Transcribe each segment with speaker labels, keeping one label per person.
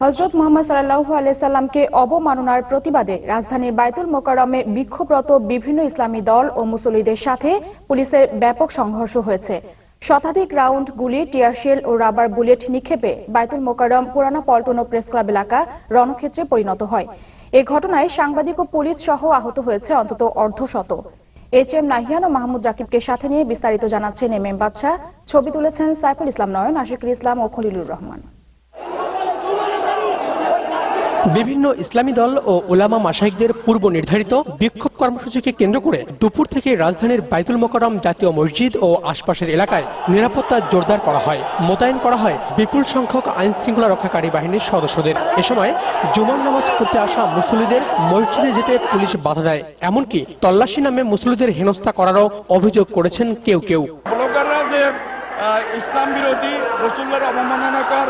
Speaker 1: হজরত মোহাম্মদ সাল্লাহু আলাইসাল্লামকে অবমাননার প্রতিবাদে রাজধানীর বায়তুল মোকারমে বিক্ষোভরত বিভিন্ন ইসলামী দল ও মুসল্লিদের সাথে পুলিশের ব্যাপক সংঘর্ষ হয়েছে। শতাধিক রাউন্ড গুলি টিয়ারশেল ও রাবার বুলেট নিক্ষেপে বায়তুল মোকারম পুরানা পল্টন ও প্রেস ক্লাব এলাকা রণক্ষেত্রে পরিণত হয়। এ ঘটনায় সাংবাদিক ও পুলিশ সহ আহত হয়েছে অন্তত অর্ধশত। এইচ এম নাহিয়ান ও মাহমুদ রাকিবকে সাথে নিয়ে বিস্তারিত জানাচ্ছেন এম এম বাদশাহ। ছবি তুলেছেন সাইফুল ইসলাম নয়ন আশিকুল ইসলাম ও খলিলুর রহমান।
Speaker 2: বিভিন্ন ইসলামী দল ও ওলামা মাসাইকদের পূর্ব নির্ধারিত বিক্ষোভ কর্মসূচিকে কেন্দ্র করে দুপুর থেকে রাজধানীর বাইতুল মোকারম জাতীয় মসজিদ ও আশপাশের এলাকায় নিরাপত্তা জোরদার করা হয়। মোতায়েন করা হয় বিপুল সংখ্যক আইন শৃঙ্খলা রক্ষাকারী বাহিনীর সদস্যদের। এ সময় জুমার নামাজ পড়তে আসা মুসল্লিদের মসজিদে যেতে পুলিশ বাধা দেয়, এমনকি তল্লাশি নামে মুসল্লিদের হেনস্থা করারও অভিযোগ করেছেন কেউ কেউ।
Speaker 3: ইসলাম বিরোধী রসুল্লার অবমাননাকর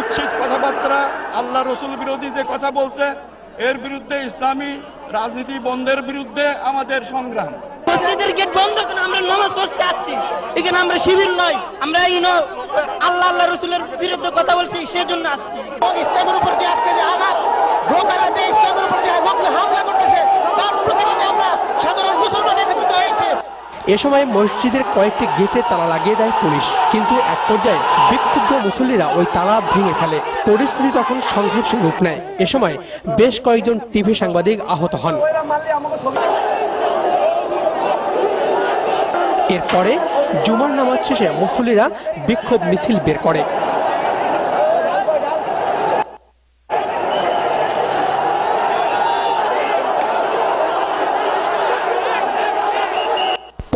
Speaker 3: উচ্ছিত কথাবার্তা, আল্লাহ রসুল বিরোধী যে কথা বলছে, এর বিরুদ্ধে ইসলামী রাজনীতি বন্ধের বিরুদ্ধে আমাদের সংগ্রাম।
Speaker 4: মসজিদের গেট বন্ধ করে আমরা নামাজ পড়তে আসছি। এখানে আমরা শিবির নয়, আমরা আল্লাহ আল্লাহ রসুলের বিরুদ্ধে কথা বলছি সেজন্য আসছি। ইসলামের উপর যে আজকে যে আঘাত যে ইসলামের উপর যে নকলে হামলা করতেছে তার প্রতিবাদে আমরা সাধারণ মুসলমান একত্রিত হয়েছে
Speaker 2: এ সময় মসজিদের কয়েকটি গেটে তালা লাগিয়ে দেয় পুলিশ। কিন্তু এক পর্যায়ে বিক্ষুব্ধ মুসল্লিরা ওই তালা ভেঙে ফেলে। পরিস্থিতি তখন সংঘর্ষে রূপ নেয়। এ সময় বেশ কয়েকজন টিভি সাংবাদিক আহত হন। এরপরে জুমার নামাজ শেষে মুসল্লিরা বিক্ষোভ মিছিল বের করে।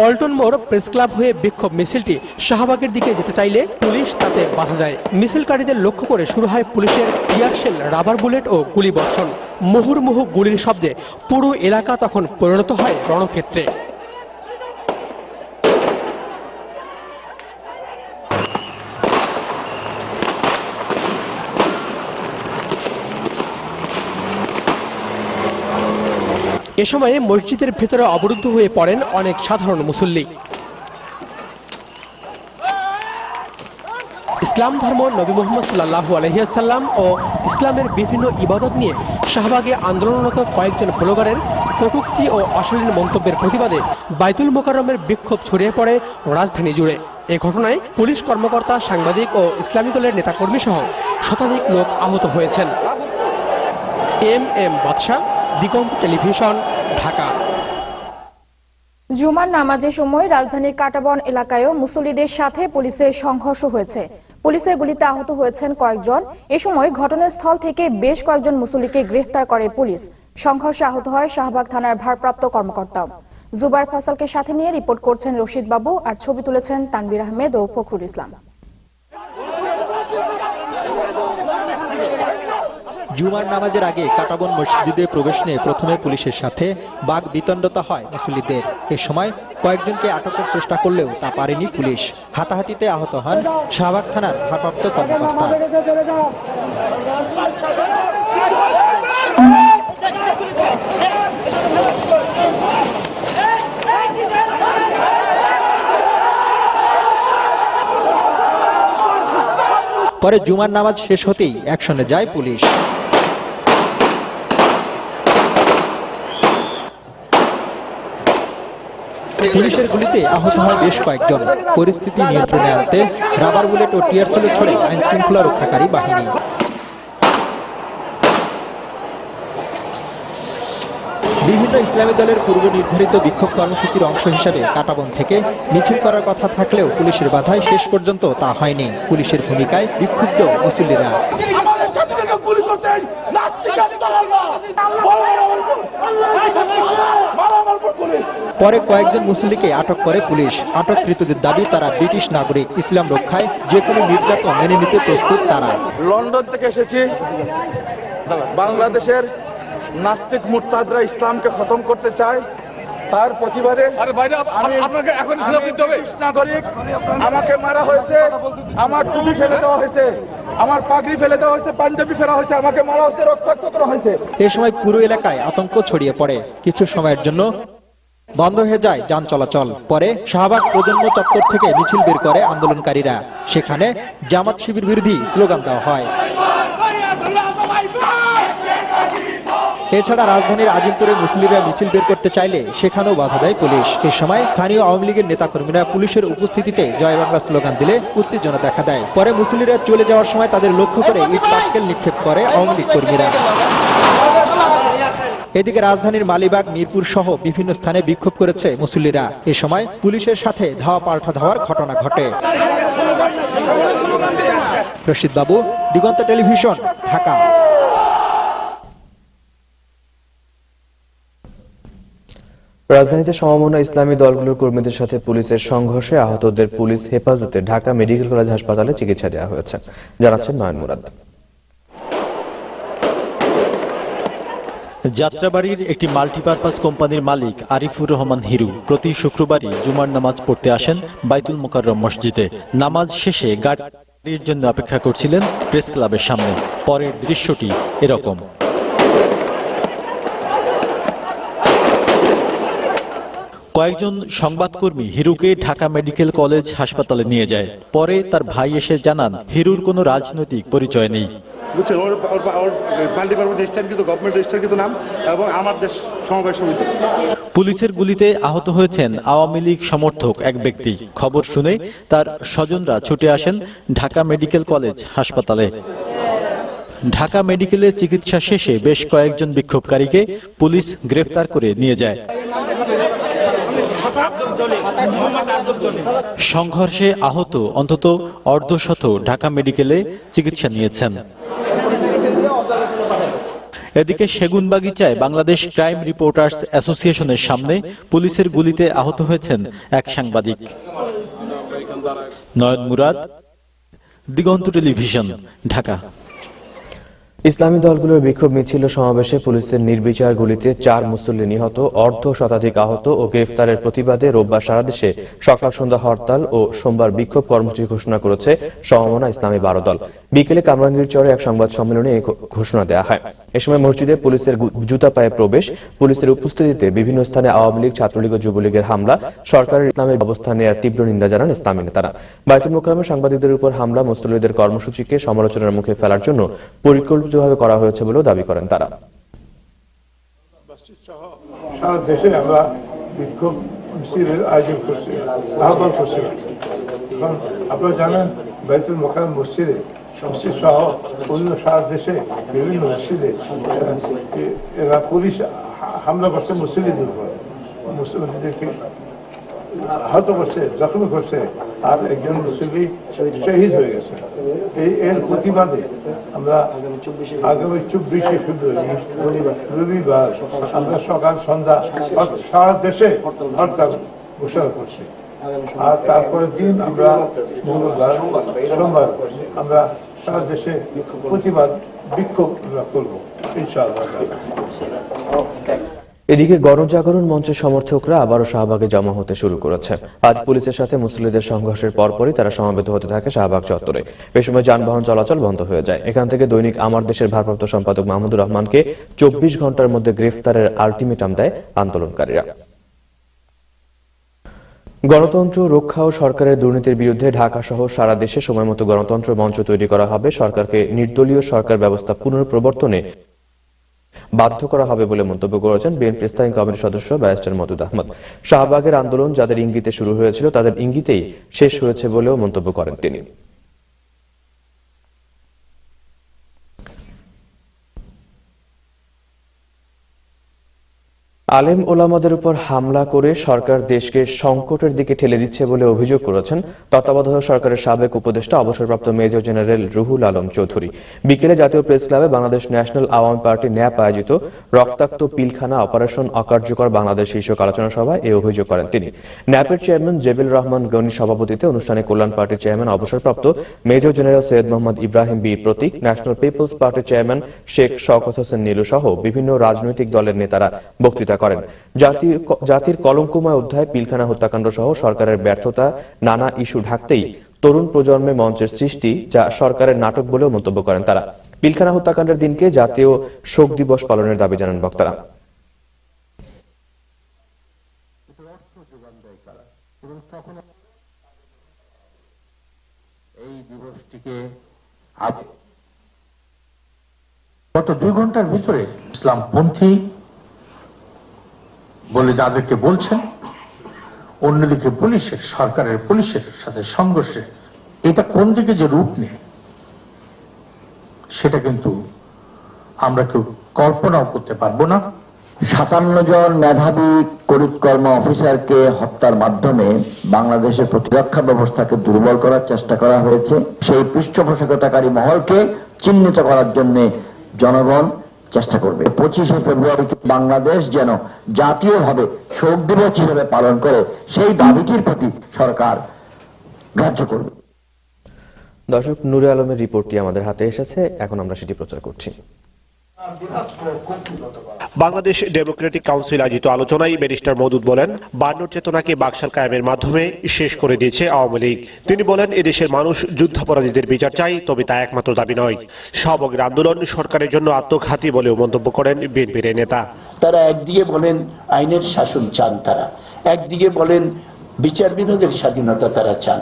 Speaker 2: পল্টন মোড় প্রেস ক্লাব হয়ে বিক্ষোভ মিছিলটি শাহবাগের দিকে যেতে চাইলে পুলিশ তাতে বাধা দেয়। মিছিলকারীদের লক্ষ্য করে শুরু হয় পুলিশের টিয়ারশেল রাবার বুলেট ও গুলি বর্ষণ মুহুর্মুহু গুলির শব্দে পুরো এলাকা তখন পরিণত হয় রণক্ষেত্রে। এ সময়ে মসজিদের ভেতরে অবরুদ্ধ হয়ে পড়েন অনেক সাধারণ মুসল্লি। ইসলাম ধর্ম নবী মোহাম্মদ সাল্লাহ আলহিয়াসাল্লাম ও ইসলামের বিভিন্ন ইবাদত নিয়ে শাহবাগে আন্দোলনরত কয়েকজন ব্লগারের কটূক্তি ও অশালীন মন্তব্যের প্রতিবাদে বাইতুল মোকাররমের বিক্ষোভ ছড়িয়ে পড়ে রাজধানী জুড়ে। এ ঘটনায় পুলিশ কর্মকর্তা, সাংবাদিক ও ইসলামী দলের নেতাকর্মী সহ শতাধিক লোক আহত হয়েছেন। এম এম বাদশাহ, দিগন্ত টেলিভিশন ঢাকা।
Speaker 1: জুমার নামাজের সময় রাজধানীর কাটাবন এলাকায়ও মুসল্লিদের সাথে পুলিশের সংঘর্ষ হয়েছে। পুলিশের গুলিতে আহত হয়েছেন কয়েকজন। এ সময় ঘটনাস্থল থেকে বেশ কয়েকজন মুসল্লিকে গ্রেফতার করে পুলিশ। সংঘর্ষে আহত হয় শাহবাগ থানার ভারপ্রাপ্ত কর্মকর্তাও জুবাইর ফসলকে সাথে নিয়ে রিপোর্ট করছেন রশিদ বাবু আর ছবি তুলেছেন তানবির আহমেদ ও ফখরুল ইসলাম।
Speaker 5: জুমার নামাজের আগে কাটাবন মসজিদে প্রবেশ নিয়ে প্রথমে পুলিশের সাথে বাঘ বিতণ্ডতা হয় মুসল্লিদের। এ সময় কয়েকজনকে আটকের চেষ্টা করলেও তা পারেনি পুলিশ। হাতাহাতিতে আহত হন শাহবাগ থানার ভারপ্রাপ্ত কর্মকর্তা। পরে জুমার নামাজ শেষ হতেই অ্যাকশনে যায় পুলিশ। পুলিশের গুলিতে আহত হয় বেশ কয়েকজন। পরিস্থিতি নিয়ন্ত্রণে আনতে রাবার বুলেট ও টিয়ার সেলে ছড়ে আইন শৃঙ্খলা রক্ষাকারী বাহিনী। বিভিন্ন ইসলামী দলের পূর্ব নির্ধারিত বিক্ষোভ কর্মসূচির অংশ হিসাবে কাটাবন থেকে মিছিল করার কথা থাকলেও পুলিশের বাধায় শেষ পর্যন্ত তা হয়নি। পুলিশের ভূমিকায় বিক্ষুব্ধ মুসল্লিরা।
Speaker 6: গুলি মারামার পর
Speaker 5: কয়েকজন মুসল্লিকে আটক করে পুলিশ। আটককৃতদের দাবি তারা ব্রিটিশ নাগরিক ইসলাম রক্ষায় যে কোনো নির্যাতন মেনে নিতে প্রস্তুত তারা।
Speaker 3: লন্ডন থেকে এসেছি। বাংলাদেশের নাস্তিক মুরতাদরা ইসলামকে খতম করতে চায়। তার প্রতিবাদে নাগরিক আমাকে মারা হয়েছে আমার টুপি ফেলে দেওয়া হয়েছে আমার পাগড়ি ফেলে দেওয়া হয়েছে পাঞ্জাবি ফেলা হয়েছে আমাকে মারা হয়েছে রক্তাক্ত করা হয়েছে।
Speaker 5: এ সময় পুরো এলাকায় আতঙ্ক ছড়িয়ে পড়ে। কিছু সময়ের জন্য বন্ধ হয়ে যায় যান চলাচল। পরে শাহবাগ প্রজন্ম চত্বর থেকে মিছিল বের করে আন্দোলনকারীরা। সেখানে জামাত শিবির বিরোধী স্লোগান দেওয়া হয়। এছাড়া রাজধানীর আজিমপুরে মুসলিমরা মিছিল বের করতে চাইলে সেখানেও বাধা দেয় পুলিশ। এ সময় স্থানীয় আওয়ামী লীগের নেতাকর্মীরা পুলিশের উপস্থিতিতে জয় বাংলা স্লোগান দিলে উত্তেজনা দেখা দেয়। পরে মুসলিমরা চলে যাওয়ার সময় তাদের লক্ষ্য করে ইট পাটকেল নিক্ষেপ করে আওয়ামী লীগ কর্মীরা। এদিকে রাজধানীর মালিবাগ, মিরপুর সহ বিভিন্ন স্থানে বিক্ষোভ করেছে মুসল্লিরা। এ সময় পুলিশের সাথে ধাওয়া পাল্টা ধাওয়ার ঘটনা ঘটে। রশিদ বাবু দিগন্ত টেলিভিশন, ঢাকা।
Speaker 7: রাজধানীতে সমমনা ইসলামী দলগুলোর কর্মীদের সাথে পুলিশের সংঘর্ষে আহতদের পুলিশ হেফাজতে ঢাকা মেডিকেল কলেজ হাসপাতালে চিকিৎসা দেওয়া হয়েছে। জানাচ্ছেন নয়ন মুরাদ।
Speaker 8: যাত্রাবাড়ির একটি মাল্টিপারপাস কোম্পানির মালিক আরিফুর রহমান হিরু প্রতি শুক্রবারই জুমার নামাজ পড়তে আসেন বাইতুল মোকাররম মসজিদে। নামাজ শেষে গাড়ির জন্য অপেক্ষা করছিলেন প্রেস ক্লাবের সামনে। পরের দৃশ্যটি এরকম। কয়েকজন সংবাদকর্মী হিরুকে ঢাকা মেডিকেল কলেজ হাসপাতালে নিয়ে যায়। পরে তার ভাই এসে জানান হিরুর কোনো রাজনৈতিক পরিচয় নেই।
Speaker 9: বুঝছেন ওর ওর ওর পাল্টি পারব রেজিস্টার কিন্তু গভর্নমেন্ট রেজিস্টার কিন্তু নাম এবং আমার দেশ সমবায় সমিতি।
Speaker 8: পুলিশের গুলিতে আহত হয়েছেন আওয়ামী লীগ সমর্থক এক ব্যক্তি। খবর শুনে তার স্বজনরা ছুটে আসেন ঢাকা মেডিকেল কলেজ হাসপাতালে। ঢাকা মেডিকেলে চিকিৎসা শেষে বেশ কয়েকজন বিক্ষোভকারীকে পুলিশ গ্রেফতার করে নিয়ে যায়। সংঘর্ষে আহত অন্তত অর্ধশত ঢাকা মেডিকেলে চিকিৎসা নিয়েছেন। এদিকে সেগুনবাগিচায় বাংলাদেশ ক্রাইম রিপোর্টার্স অ্যাসোসিয়েশনের সামনে পুলিশের গুলিতে আহত হয়েছেন এক সাংবাদিক। নয়ন মুরাদ দিগন্ত টেলিভিশন, ঢাকা।
Speaker 7: ইসলামী দলগুলোর বিক্ষোভ মিছিল সমাবেশে পুলিশের নির্বিচার গুলিতে চার মুসল্লি নিহত, অর্ধ শতাধিক আহত ও গ্রেফতারের প্রতিবাদে রোববার সারা দেশে সকাল সন্ধ্যা হরতাল ও সোমবার বিক্ষোভ কর্মসূচি ঘোষণা করেছে সমমনা ইসলামী বারো দল। বিকেলে কামরাঙ্গীর চরে এক সংবাদ সম্মেলনে এই ঘোষণা দেওয়া হয়। এ সময় মসজিদে পুলিশের জুতা পায়ে প্রবেশ, পুলিশের উপস্থিতিতে বিভিন্ন স্থানে আওয়ামী লীগ, ছাত্রলীগ ও যুবলীগের হামলা, সরকারের ইসলামের ব্যবস্থা নেওয়ার তীব্র নিন্দা জানান ইসলামী নেতারা। বাইতুল মোকারমে সাংবাদিকদের উপর হামলা, মুসল্লিদের কর্মসূচিকে সমালোচনার মুখে ফেলার জন্য পরিকল্পিতভাবে করা হয়েছে বলেও দাবি করেন তারা।
Speaker 6: দেশে আমরা বিক্ষোভ আয়োজন করছি, আহ্বান করছি। আপনারা জানেন মোকাম মসজিদে মসজিদ সহ অন্য সারা দেশে বিভিন্ন মসজিদে এরা পুলিশ হামলা করছে মুসলিমদের উপর মুসলিমদেরকে আহত করছে জখম করছে আর একজন মুসলি শহীদ হয়ে গেছে। এই এর প্রতিবাদে আমরা আগামী চব্বিশে ফেব্রুয়ারি রবিবার আমরা সকাল সন্ধ্যা সারা দেশে হরতাল ঘোষণা করছি। আর তারপরের দিন আমরা মঙ্গলবার, সোমবার আমরা সারা দেশে প্রতিবাদ, বিক্ষোভ আমরা করব, ইনশাআল্লাহ।
Speaker 7: এদিকে গণজাগরণ মঞ্চের সমর্থকরা আবারও শাহবাগে জমা হতে শুরু করেছে। আজ পুলিশের সাথে মুসলিমদের সংঘর্ষের পরপরই তারা সমবেত হতে থাকে শাহবাগ চত্বরে। এ সময় যানবাহন চলাচল বন্ধ হয়ে যায়। এখান থেকে দৈনিক আমার দেশের ভারপ্রাপ্ত সম্পাদক মাহমুদুর রহমানকে চব্বিশ ঘণ্টার মধ্যে গ্রেফতারের আলটিমেটাম দেয় আন্দোলনকারীরা। গণতন্ত্র, রক্ষা ও সরকারের দুর্নীতির বিরুদ্ধে ঢাকা সহ সারা দেশে সময়মতো গণতন্ত্র মঞ্চ তৈরি করা হবে। সরকারকে নির্দলীয় সরকার ব্যবস্থা পুনঃপ্রবর্তনে বাধ্য করা হবে বলে মন্তব্য করেছেন বিএনপি স্থায়ী কমিটির সদস্য ব্যারিস্টার মদুদ আহমদ। শাহবাগের আন্দোলন যাদের ইঙ্গিতে শুরু হয়েছিল, তাদের ইঙ্গিতেই শেষ হয়েছে বলেও মন্তব্য করেন তিনি। আলেম ওলামাদের উপর হামলা করে সরকার দেশকে সংকটের দিকে ঠেলে দিচ্ছে বলে অভিযোগ করেছেন তত্ত্বাবধায়ক সরকারের সাবেক উপদেষ্টা অবসরপ্রাপ্ত মেজর জেনারেল রুহুল আলম চৌধুরী। বিকেলে জাতীয় প্রেস ক্লাবে Bangladesh national Awami party nap আয়োজিত রক্তাক্ত পিলখানা অপারেশন অকার্যকর বাংলাদেশ শীর্ষক আলোচনা সভায় এই অভিযোগ করেন তিনি। ন্যাপের চেয়ারম্যান জেবিল রহমান গনির সভাপতিতে অনুষ্ঠানে কল্যাণ পার্টির চেয়ারম্যান অবসরপ্রাপ্ত major general Syed Mohammad Ibrahim B প্রতীক, ন্যাশনাল পিপলস পার্টির চেয়ারম্যান শেখ শওকত হোসেন নীলু সহ বিভিন্ন রাজনৈতিক দলের নেতারা বক্তৃতা করেন। জাতির কলঙ্কময় অধ্যায় পিলখানা হত্যাকাণ্ড সহ সরকারের ব্যর্থতা নানা ইস্যু ঢাকতেই তরুণ প্রজন্মে মঞ্চের সৃষ্টি যা সরকারের নাটক বলেও মন্তব্য করেন তারা। পিলখানা হত্যাকাণ্ডের দিনকে জাতীয় শোক দিবস পালনের দাবি জানান বক্তারা।
Speaker 10: গত দুই ঘণ্টার ভিতরে ইসলামপন্থী বলে যাদেরকে বলছেন, অন্যদিকে পুলিশের, সরকারের পুলিশের সাথে সংঘর্ষে, এটা কোন দিকে যে রূপ নেয়, সেটা কিন্তু আমরা কেউ কল্পনাও করতে পারব না।
Speaker 11: সাতান্ন জন মেধাবী করিতকর্ম অফিসারকে হত্যার মাধ্যমে বাংলাদেশের প্রতিরক্ষা ব্যবস্থাকে দুর্বল করার চেষ্টা করা হয়েছে। সেই পৃষ্ঠপোষকতাকারী মহলকে চিহ্নিত করার জন্য জনগণ চেষ্টা করবে। পঁচিশে ফেব্রুয়ারিতে বাংলাদেশ যেন জাতীয়ভাবে শোক দিবস হিসেবে পালন করে, সেই দাবিটির প্রতি সরকার গ্রাহ্য করবে।
Speaker 7: দর্শক, নুরে আলমের রিপোর্টটি আমাদের হাতে এসেছে। এখন আমরা সেটি প্রচার করছি।
Speaker 12: বাংলাদেশ ডেমোক্রেটিক কাউন্সিল আয়োজিত আলোচনায় ব্যারিস্টার মদুদ বলেন, বান্নর চেতনাকে বাকশাল কায়েমের মাধ্যমে শেষ করে দিয়েছে আওয়ামী লীগ। তিনি বলেন, এদেশের মানুষ যুদ্ধাপরাধীদের বিচার চাই তবে তা একমাত্র দাবি নয়। সমগ্র আন্দোলন সরকারের জন্য আত্মঘাতী বলেও মন্তব্য করেন বিএনপির নেতা।
Speaker 11: তারা একদিকে বলেন, আইনের শাসন চান তারা। একদিকে বলেন, বিচার বিভাগের স্বাধীনতা তারা চান।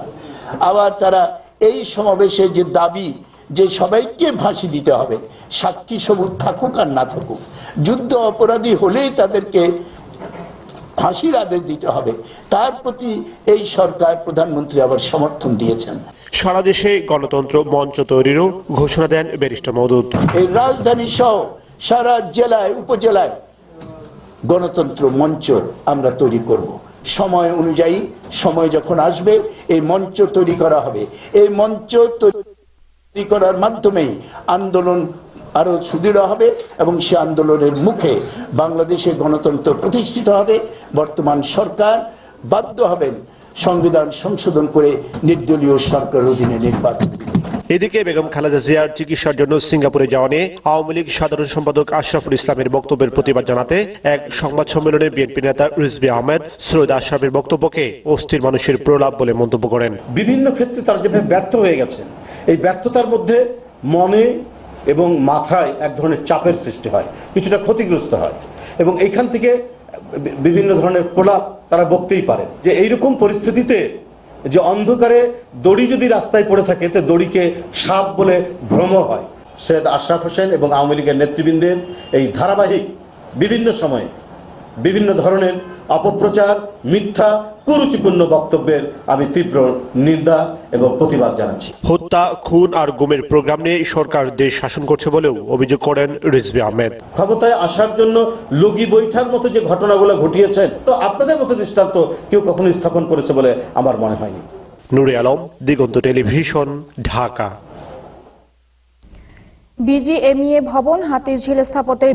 Speaker 11: আবার তারা এই সমাবেশে যে দাবি যে সবাইকে ফাঁসি দিতে হবে সাক্ষী সবুজ থাকুক আর না থাকুক। যুদ্ধ অপরাধী হলেই তাদেরকে ফাঁসির আদেশ দিতে হবে। তার প্রতি এই সরকার প্রধানমন্ত্রী আবার সমর্থন দিয়েছেন।
Speaker 12: সারা দেশে গণতন্ত্র মঞ্চ তৈরিরও ঘোষণা দেন ব্যারিস্টার মদুদ।
Speaker 11: এই রাজধানী সহ সারা জেলায় উপজেলায় গণতন্ত্র মঞ্চ আমরা তৈরি করব। সময় অনুযায়ী সময় যখন আসবে এই মঞ্চ তৈরি করা হবে। এই মঞ্চ তৈরি করার মাধ্যমেই আন্দোলন আরও সুদৃঢ় হবে এবং সে আন্দোলনের মুখে বাংলাদেশে গণতন্ত্র প্রতিষ্ঠিত হবে। বর্তমান সরকার বাধ্য হবেন সংবিধান সংশোধন করে নির্দলীয় সরকার অধীনে নির্বাচন
Speaker 12: এদিকে বেগম খালেদা জিয়ার চিকিৎসার জন্য সিঙ্গাপুরে যাওয়া নিয়ে আওয়ামী লীগ সাধারণ সম্পাদক আশরাফুল ইসলামের বক্তব্যের প্রতিবাদ জানাতে এক সংবাদ সম্মেলনে বিএনপি নেতা রিজবি আহমেদ সৈয়দ আশরাফের বক্তব্যকে অস্থির মানুষের প্রলাপ বলে মন্তব্য করেন।
Speaker 9: বিভিন্ন ক্ষেত্রে তারা যেভাবে ব্যর্থ হয়ে গেছে এই ব্যর্থতার মধ্যে মনে এবং মাথায় এক ধরনের চাপের সৃষ্টি হয়, কিছুটা ক্ষতিগ্রস্ত হয় এবং এইখান থেকে বিভিন্ন ধরনের প্রলাপ তারা বকতেই পারে যে এইরকম পরিস্থিতিতে যে অন্ধকারে দড়ি যদি রাস্তায় পড়ে থাকে তো দড়িকে সাপ বলে ভ্রম হয়। সৈয়দ আশরাফ হোসেন এবং আওয়ামী লীগের নেতৃবৃন্দের এই ধারাবাহিক বিভিন্ন সময়ে বিভিন্ন ধরনের অপপ্রচার মিথ্যা কুরুচিপূর্ণ বক্তব্যের আমি তীব্র নিন্দা এবং প্রতিবাদ জানাচ্ছি।
Speaker 12: হত্যা খুন আর গুমের প্রোগ্রাম নিয়ে সরকার দেশ শাসন করছে বলেও অভিযোগ করেন রিজবি আহমেদ।
Speaker 9: ক্ষমতায় আসার জন্য লগি বৈঠার মতো যে ঘটনাগুলো ঘটিয়েছেন তো আপনাদের মতো দৃষ্টান্ত কেউ কখনো স্থাপন করেছে বলে আমার মনে হয়নি।
Speaker 12: নুরে আলম দিগন্ত টেলিভিশন ঢাকা।
Speaker 1: বিজিএমইএ ভবন হাতিঝিল স্থাপত্যের